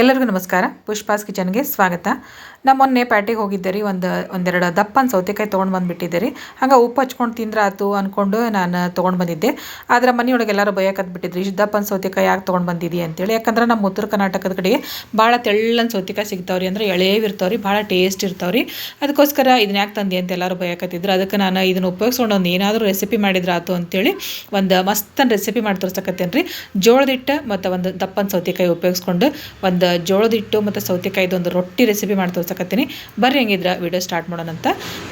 ಎಲ್ಲರಿಗೂ ನಮಸ್ಕಾರ. ಪುಷ್ಪಾಸ್ ಕಿಚನ್ಗೆ ಸ್ವಾಗತ. ನಾ ಮೊನ್ನೆ ಪ್ಯಾಟಿಗೆ ಹೋಗಿದ್ದೆ ರೀ, ಒಂದು, ಒಂದೆರಡು ದಪ್ಪನ ಸೌತೆಕಾಯಿ ತೊಗೊಂಡು ಬಂದುಬಿಟ್ಟಿದ್ದೆ ರೀ. ಹಂಗೆ ಉಪ್ಪು ಹಚ್ಕೊಂಡು ತಿಂದ್ರೆ ಆತು ಅಂದ್ಕೊಂಡು ನಾನು ತೊಗೊಂಡು ಬಂದಿದ್ದೆ. ಆದರೆ ಮನೆಯೊಳಗೆ ಎಲ್ಲರೂ ಭಯ ಬಿಟ್ಟಿದ್ರಿ ಇಷ್ಟು ದಪ್ಪನ ಸೌತೆಕಾಯಿ ಯಾಕೆ ತೊಗೊಂಡು ಬಂದಿದ್ದೀ ಅಂತೇಳಿ. ಯಾಕಂದ್ರೆ ನಮ್ಮ ಉತ್ತರ ಕರ್ನಾಟಕದ ಕಡೆಗೆ ಭಾಳ ತೆಳ್ಳನ ಸೌತೆಕಾಯಿ ಸಿಗ್ತಾವ್ರಿ ಅಂದ್ರೆ ಎಳೆವ್ ರೀ, ಭಾಳ ಟೇಸ್ಟ್ ಇರ್ತಾವ್ರಿ ಅದಕ್ಕೋಸ್ಕರ ಇದನ್ನ ಯಾಕೆ ತಂದೆ ಅಂತ ಎಲ್ಲರೂ ಬಯಕತ್ತಿದ್ರು ಅದಕ್ಕೆ ನಾನು ಇದನ್ನು ಉಪಯೋಗಿಸ್ಕೊಂಡು ಒಂದು ಏನಾದರೂ ರೆಸಿಪಿ ಮಾಡಿದ್ರೆ ಆತು ಅಂತೇಳಿ ಒಂದು ಮಸ್ತನ ರೆಸಿಪಿ ಮಾಡಿ ತೋರ್ಸಕತ್ತೇನೆ ರೀ ಜೋಳದಿಟ್ಟು ಮತ್ತು ಒಂದು ದಪ್ಪನ ಸೌತೆಕಾಯಿ ಉಪಯೋಗಿಸ್ಕೊಂಡು ಒಂದು ಜೋಳದ ಹಿಟ್ಟು ಮತ್ತು ಸೌತೆಕಾಯ್ದು ಒಂದು ರೊಟ್ಟಿ ರೆಸಿಪಿ ಮಾಡಿ ತೋರ್ಸಕತ್ತೀನಿ. ಬರ್ರಿ ಹೆಂಗಿದ್ರೆ ವಿಡಿಯೋ ಸ್ಟಾರ್ಟ್ ಮಾಡೋಣಂತ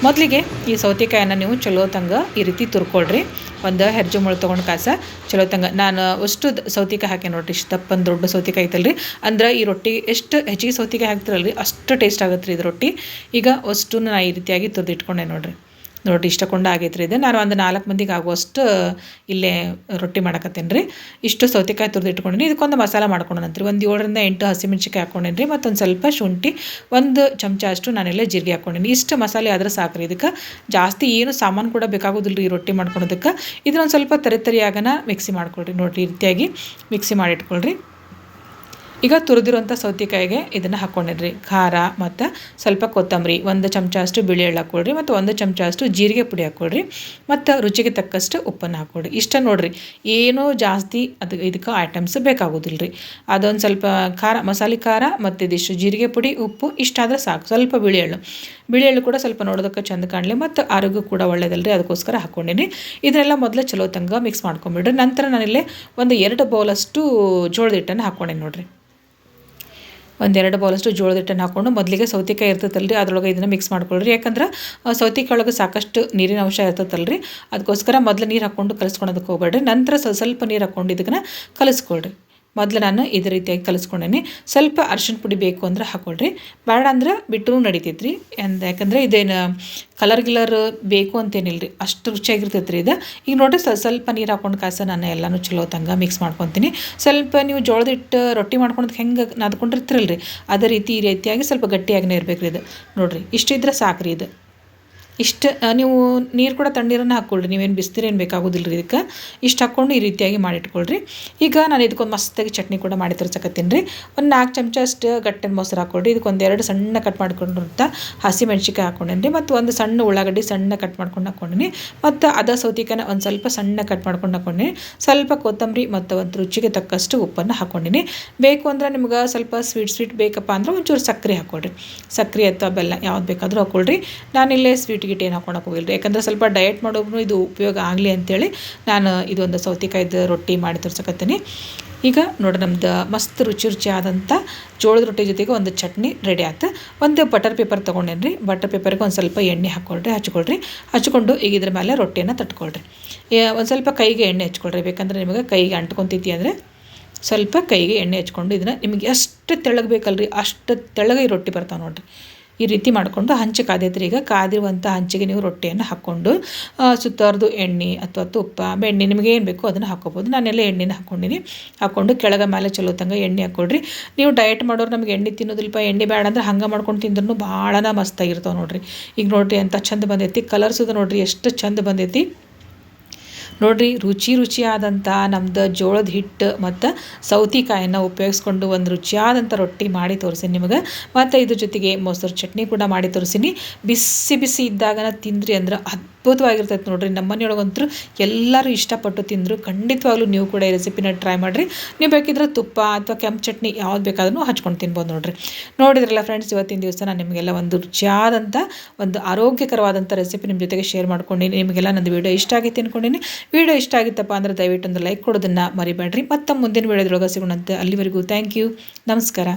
ಮೊದಲಿಗೆ ಈ ಸೌತೆಕಾಯನ್ನು ನೀವು ಚಲೋ ತಂಗ ಈ ರೀತಿ ತುರ್ಕೊಳ್ರಿ. ಒಂದು ಹೆರ್ಜು ಮುಳು ತೊಗೊಂಡು ಕಾಸ ಚಲೋ ತಂಗ. ನಾನು ಅಷ್ಟು ಸೌತೆಕಾಯಿ ಹಾಕಿ ನೋಡ್ರಿ, ಇಷ್ಟು ತಪ್ಪೊಂದು ದೊಡ್ಡ ಸೌತೆಕಾಯಿ ಐತಲ್ರಿ. ಅಂದ್ರೆ ಈ ರೊಟ್ಟಿ ಎಷ್ಟು ಹೆಚ್ಚಿಗೆ ಸೌತೆಕಾಯಿ ಹಾಕ್ತಿರಲ್ರಿ, ಅಷ್ಟು ಟೇಸ್ಟ್ ಆಗುತ್ತೆ ರೀ ಇದು ರೊಟ್ಟಿ. ಈಗ ಅಷ್ಟು ನಾನು ಈ ರೀತಿಯಾಗಿ ತುರ್ದಿಟ್ಕೊಂಡೆ ನೋಡ್ರಿ. ನೋಡಿರಿ ಇಷ್ಟಕೊಂಡ ಆಗೈತೆ ರೀ ಇದು. ನಾನು ಒಂದು ನಾಲ್ಕು ಮಂದಿಗೆ ಆಗುವಷ್ಟು ಇಲ್ಲೇ ರೊಟ್ಟಿ ಮಾಡಕತ್ತೇನೆ ರೀ ಇಷ್ಟು ಸೌತೆಕಾಯಿ ತುರಿದು ಇಟ್ಕೊಂಡಿನಿ. ಇದಕ್ಕೊಂದು ಮಸಾಲ ಮಾಡ್ಕೊಂಡಂತ್ರಿ ಒಂದು ಏಳರಿಂದ ಎಂಟು ಹಸಿಮೆಣ್ಸಿಕಾಯಿ ಹಾಕ್ಕೊಂಡೇನಿ ರೀ ಮತ್ತೊಂದು ಸ್ವಲ್ಪ ಶುಂಠಿ, ಒಂದು ಚಮಚ ಅಷ್ಟು ನಾನೆಲ್ಲ ಜೀರಿಗೆ ಹಾಕ್ಕೊಂಡೀನಿ ಇಷ್ಟು ಮಸಾಲೆ ಆದ್ರೆ ರೀ ಇದಕ್ಕೆ ಜಾಸ್ತಿ ಏನು ಸಾಮಾನು ಕೂಡ ಬೇಕಾಗೋದಿಲ್ಲ ರೀ ರೊಟ್ಟಿ ಮಾಡ್ಕೊಳೋದಕ್ಕೆ. ಇದನ್ನೊಂದು ಸ್ವಲ್ಪ ತರಿ ತರಿಯಾಗನ ಮಿಕ್ಸಿ ಮಾಡ್ಕೊಳ್ರಿ. ನೋಡಿರಿ ರೀತಿಯಾಗಿ ಮಿಕ್ಸಿ ಮಾಡಿಟ್ಕೊಳ್ರಿ ಈಗ ತುರಿದಿರುವಂಥ ಸೌತೆಕಾಯಿಗೆ ಇದನ್ನು ಹಾಕ್ಕೊಂಡಿರಿ ಖಾರ ಮತ್ತು ಸ್ವಲ್ಪ ಕೊತ್ತಂಬರಿ. ಒಂದು ಚಮಚ ಅಷ್ಟು ಬಿಳಿ ಎಳ್ಳು ಹಾಕ್ಕೊಡ್ರಿ ಮತ್ತು ಒಂದು ಚಮಚ ಅಷ್ಟು ಜೀರಿಗೆ ಪುಡಿ ಹಾಕ್ಕೊಡ್ರಿ ಮತ್ತು ರುಚಿಗೆ ತಕ್ಕಷ್ಟು ಉಪ್ಪನ್ನು ಹಾಕ್ಕೊಡ್ರಿ ಇಷ್ಟ ನೋಡಿರಿ, ಏನೋ ಜಾಸ್ತಿ ಅದು ಇದಕ್ಕೆ ಐಟಮ್ಸ್ ಬೇಕಾಗೋದಿಲ್ಲ ರೀ ಅದೊಂದು ಸ್ವಲ್ಪ ಖಾರ, ಮಸಾಲೆ ಖಾರ ಮತ್ತು ಇದಿಷ್ಟು ಜೀರಿಗೆ ಪುಡಿ, ಉಪ್ಪು ಇಷ್ಟಾದರೆ ಸಾಕು. ಸ್ವಲ್ಪ ಬಿಳಿ ಎಳ್ಳು. ಬಿಳಿ ಎಳ್ಳು ಕೂಡ ಸ್ವಲ್ಪ ನೋಡೋದಕ್ಕೆ ಚೆಂದ ಕಾಣಲಿ ಮತ್ತು ಆರೋಗ್ಯ ಕೂಡ ಒಳ್ಳೆಯದಲ್ಲ ರೀ ಅದಕ್ಕೋಸ್ಕರ ಹಾಕ್ಕೊಂಡಿನಿ ಇದನ್ನೆಲ್ಲ ಮೊದಲು ಚಲೋ ತಂಗ ಮಿಕ್ಸ್ ಮಾಡ್ಕೊಂಬಿಡ್ರಿ. ನಂತರ ನಾನಿಲ್ಲಿ ಒಂದು ಎರಡು ಬೌಲಷ್ಟು ಜೋಳದ ಹಿಟ್ಟನ್ನು ಹಾಕ್ಕೊಂಡೆ ನೋಡಿರಿ. ಒಂದೆರಡು ಬೌಲಷ್ಟು ಜೋಳದ ಹಿಟ್ಟನ್ನು ಹಾಕ್ಕೊಂಡು ಮೊದಲಿಗೆ ಸೌತೆಕಾಯಿ ರೀ ಅದರೊಳಗೆ ಇದನ್ನು ಮಿಕ್ಸ್ ಮಾಡ್ಕೊಳ್ರಿ. ಯಾಕಂದ್ರೆ ಸೌತೆಕಾಯಿ ಒಳಗೆ ಸಾಕಷ್ಟು ನೀರಿನ ಅಂಶ ಇರ್ತೈತಲ್ರಿ. ಅದಕ್ಕೋಸ್ಕರ ಮೊದಲು ನೀರು ಹಾಕ್ಕೊಂಡು ಕಲಿಸ್ಕೊಳೋದಕ್ಕೆ ಹೋಗ್ಬೇಡ್ರಿ. ನಂತರ ಸ್ವಲ್ಪ ನೀರು ಹಾಕ್ಕೊಂಡು ಇದಕ್ಕೆ ಕಲಿಸ್ಕೊಳ್ರಿ. ಮೊದಲು ನಾನು ಇದೇ ರೀತಿಯಾಗಿ ಕಲಿಸ್ಕೊಂಡೇನೆ. ಸ್ವಲ್ಪ ಅರ್ಶಿಣ ಪುಡಿ ಬೇಕು ಅಂದ್ರೆ ಹಾಕೊಳ್ರಿ. ಬೇಡ ಅಂದ್ರೆ ಬಿಟ್ಟರು ರೀ ಅಂದ ಯಾಕಂದ್ರೆ ಇದೇನು ಕಲರ್ ಗಿಲರ್ ಬೇಕು ಅಂತೇನಿಲ್ಲ ರೀ ಅಷ್ಟು ರುಚಿಯಾಗಿರ್ತೈತೆ ರೀ ಇದು. ಈಗ ನೋಡ್ರಿ ಸ್ವಲ್ಪ ನೀರು ಹಾಕೊಂಡು ಕಾಸ ನಾನು ಎಲ್ಲನೂ ಚಲೋ ತಂಗ ಮಿಕ್ಸ್ ಮಾಡ್ಕೊತೀನಿ. ಸ್ವಲ್ಪ ನೀವು ಜೋಳದ ಹಿಟ್ಟು ರೊಟ್ಟಿ ಮಾಡ್ಕೊಳೋದು ಹೆಂಗೆ ನಾದ್ಕೊಂಡಿರ್ತಿರಲ್ಲ ರೀ ಅದೇ ರೀತಿ ಈ ರೀತಿಯಾಗಿ ಸ್ವಲ್ಪ ಗಟ್ಟಿಯಾಗಿನೇ ಇರಬೇಕು ರೀ ಇದು. ನೋಡಿರಿ ಇಷ್ಟಿದ್ರೆ ಸಾಕು ರೀ ಇದು. ಇಷ್ಟು ನೀವು ನೀರು ಕೂಡ ತಣ್ಣೀರನ್ನು ಹಾಕ್ಕೊಳ್ರಿ. ನೀವೇನು ಬಿಸ್ತೀರೇನು ಬೇಕಾಗೋದಿಲ್ಲ ರೀ ಇದಕ್ಕೆ. ಇಷ್ಟು ಹಾಕ್ಕೊಂಡು ಈ ರೀತಿಯಾಗಿ ಮಾಡಿಟ್ಕೊಳ್ರಿ. ಈಗ ನಾನು ಇದಕ್ಕೊಂದು ಮಸ್ತಾಗಿ ಚಟ್ನಿ ಕೂಡ ಮಾಡಿ ತರ್ಸಕತ್ತೀನಿ ರೀ. ಒಂದು ನಾಲ್ಕು ಚಮಚ ಅಷ್ಟು ಗಟ್ಟಿನ ಮೊಸರು ಹಾಕ್ಕೊಳ್ರಿ. ಇದಕ್ಕೊಂದು ಎರಡು ಸಣ್ಣ ಕಟ್ ಮಾಡ್ಕೊಂಡಿರುವಂಥ ಹಸಿ ಮೆಣಸಿಕಾಯಿ ಹಾಕ್ಕೊಂಡೇನಿ ರೀ ಮತ್ತು ಒಂದು ಸಣ್ಣ ಉಳ್ಳಾಗಡ್ಡಿ ಸಣ್ಣ ಕಟ್ ಮಾಡ್ಕೊಂಡು ಹಾಕ್ಕೊಂಡಿನಿ ಮತ್ತು ಅದ ಸೌತಿಕಾಯಿನ ಒಂದು ಸ್ವಲ್ಪ ಸಣ್ಣ ಕಟ್ ಮಾಡ್ಕೊಂಡು ಹಾಕ್ಕೊಂಡಿನಿ ಸ್ವಲ್ಪ ಕೊತ್ತಂಬರಿ ಮತ್ತು ಒಂದು ರುಚಿಗೆ ತಕ್ಕಷ್ಟು ಉಪ್ಪನ್ನು ಹಾಕ್ಕೊಂಡಿನಿ ಬೇಕು ಅಂದ್ರೆ ನಿಮ್ಗೆ ಸ್ವಲ್ಪ ಸ್ವೀಟ್ ಸ್ವೀಟ್ ಬೇಕಪ್ಪ ಅಂದ್ರೆ ಒಂಚೂರು ಸಕ್ಕರೆ ಹಾಕ್ಕೊಳ್ರಿ. ಸಕ್ಕರೆ ಅಥವಾ ಬೆಲ್ಲ ಯಾವ್ದು ಬೇಕಾದರೂ ಹಾಕ್ಕೊಳ್ರಿ. ನಾನಿಲ್ಲೇ ಸ್ವೀಟ್ ಗಿಟ್ ಏನು ಹಾಕೊಳಕ್ಕೆ ಹೋಗಿಲ್ಲ ಯಾಕಂದರೆ ಸ್ವಲ್ಪ ಡಯಟ್ ಮಾಡೋಬ್ರು ಇದು ಉಪಯೋಗ ಆಗಲಿ ಅಂತೇಳಿ ನಾನು ಇದೊಂದು ಸೌತೆಕಾಯ್ದು ರೊಟ್ಟಿ ಮಾಡಿ ತೋರ್ಸಕತ್ತೀನಿ. ಈಗ ನೋಡಿ ನಮ್ದು ಮಸ್ತ್ ರುಚಿ ರುಚಿ ಆದಂಥ ಜೋಳದ ರೊಟ್ಟಿ ಜೊತೆಗೆ ಒಂದು ಚಟ್ನಿ ರೆಡಿ ಆಯ್ತು ಒಂದು ಬಟರ್ ಪೇಪರ್ ತೊಗೊಂಡೇನಿ ರೀ ಬಟರ್ ಪೇಪರ್ಗೆ ಒಂದು ಸ್ವಲ್ಪ ಎಣ್ಣೆ ಹಾಕ್ಕೊಳ್ರಿ ಹಚ್ಕೊಳ್ರಿ. ಹಚ್ಕೊಂಡು ಈಗ ಇದ್ರ ಮೇಲೆ ರೊಟ್ಟಿಯನ್ನು ತಟ್ಕೊಳ್ರಿ. ಒಂದು ಸ್ವಲ್ಪ ಕೈಗೆ ಎಣ್ಣೆ ಹಚ್ಕೊಳ್ರಿ. ಬೇಕಂದ್ರೆ ನಿಮಗೆ ಕೈಗೆ ಅಂಟ್ಕೊತೈತಿ ಅಂದರೆ ಸ್ವಲ್ಪ ಕೈಗೆ ಎಣ್ಣೆ ಹಚ್ಕೊಂಡು ಇದನ್ನು ನಿಮಗೆ ಎಷ್ಟು ತೆಳ್ಳಗೆ ಬೇಕಲ್ರಿ, ಅಷ್ಟು ತೆಳ್ಳಗೆ ಈ ರೊಟ್ಟಿ ಬರ್ತಾವೆ ನೋಡಿರಿ. ಈ ರೀತಿ ಮಾಡಿಕೊಂಡು ಹಂಚಿ ಕಾದೈತ್ರಿ ಈಗ ಕಾದಿರುವಂಥ ಹಂಚಿಗೆ ನೀವು ರೊಟ್ಟಿಯನ್ನು ಹಾಕ್ಕೊಂಡು ಸುತ್ತಾರ್ದು ಎಣ್ಣೆ ಅಥವಾ ತುಪ್ಪ, ಬೆಣ್ಣೆ ನಿಮಗೆ ಏನು ಬೇಕೋ ಅದನ್ನು ಹಾಕ್ಕೋಬೋದು ನಾನೆಲ್ಲ ಎಣ್ಣೆನ ಹಾಕ್ಕೊಂಡಿನಿ ಹಾಕ್ಕೊಂಡು ಕೆಳಗೆ ಮೇಲೆ ಚಲೋ ತಂಗ ಎಣ್ಣೆ ಹಾಕ್ಕೊಡ್ರಿ ನೀವು ಡಯಟ್ ಮಾಡೋರು ನಮಗೆ ಎಣ್ಣೆ ತಿನ್ನೋದಿಲ್ಲಪ್ಪ ಎಣ್ಣೆ ಬೇಡ ಅಂದ್ರೆ ಹಂಗೆ ಮಾಡ್ಕೊಂಡು ತಿಂದ್ರೂ ಭಾಳನ ಮಸ್ತಾಗಿರ್ತಾವೆ ನೋಡಿರಿ. ಈಗ ನೋಡಿರಿ ಅಂತ ಚಂದ ಬಂದೈತಿ ಕಲರ್ಸ್ ನೋಡಿರಿ, ಎಷ್ಟು ಚಂದ ಬಂದೈತಿ. ನೋಡಿರಿ, ರುಚಿ ರುಚಿಯಾದಂಥ ನಮ್ದು ಜೋಳದ ಹಿಟ್ಟು ಮತ್ತು ಸೌತಿಕಾಯನ್ನು ಉಪಯೋಗಿಸ್ಕೊಂಡು ಒಂದು ರುಚಿಯಾದಂಥ ರೊಟ್ಟಿ ಮಾಡಿ ತೋರಿಸೀನಿ ನಿಮಗೆ. ಮತ್ತು ಇದ್ರ ಜೊತೆಗೆ ಮೊಸರು ಚಟ್ನಿ ಕೂಡ ಮಾಡಿ ತೋರಿಸೀನಿ. ಬಿಸಿ ಬಿಸಿ ಇದ್ದಾಗನ ತಿಂದ್ರಿ ಅಂದ್ರೆ ಅದ್ಭುತವಾಗಿರ್ತೈತೆ ನೋಡಿರಿ. ನಮ್ಮ ಮನೆಯೊಳಗಂತೂ ಎಲ್ಲರೂ ಇಷ್ಟಪಟ್ಟು ತಿಂದರು. ಖಂಡಿತವಾಗ್ಲೂ ನೀವು ಕೂಡ ಈ ರೆಸಿಪಿನ ಟ್ರೈ ಮಾಡಿರಿ. ನೀವು ಬೇಕಿದ್ರೆ ತುಪ್ಪ ಅಥವಾ ಕೆಂಪು ಚಟ್ನಿ ಯಾವ್ದು ಬೇಕಾದ್ರೂ ಹಚ್ಕೊಂಡು ತಿನ್ಬೋದು ನೋಡಿರಿ. ನೋಡಿದ್ರಲ್ಲ ಫ್ರೆಂಡ್ಸ್ ಇವತ್ತಿನ ದಿವಸ ನಾನು ನಿಮಗೆಲ್ಲ ಒಂದು ರುಚಿಯಾದಂಥ ಒಂದು ಆರೋಗ್ಯಕರವಾದಂಥ ರೆಸಿಪಿ ನಿಮ್ಮ ಜೊತೆಗೆ ಶೇರ್ ಮಾಡ್ಕೊಂಡಿನಿ. ನಿಮಗೆಲ್ಲ ನಂದು ವೀಡಿಯೋ ಇಷ್ಟ ಆಗಿ ತಿನ್ಕೊಂಡಿನಿ ವಿಡಿಯೋ ಇಷ್ಟ ಆಗಿತ್ತಪ್ಪ ಅಂದ್ರೆ ದಯವಿಟ್ಟು ಒಂದು ಲೈಕ್ ಕೊಡೋದನ್ನು ಮರಿಬೇಡ್ರಿ. ಮತ್ತೆ ಮುಂದಿನ ವಿಡಿಯೋದ್ರೊಳಗೆ ಸಿಗೋಣಂತೆ. ಅಲ್ಲಿವರೆಗೂ ಥ್ಯಾಂಕ್ ಯು ನಮಸ್ಕಾರ.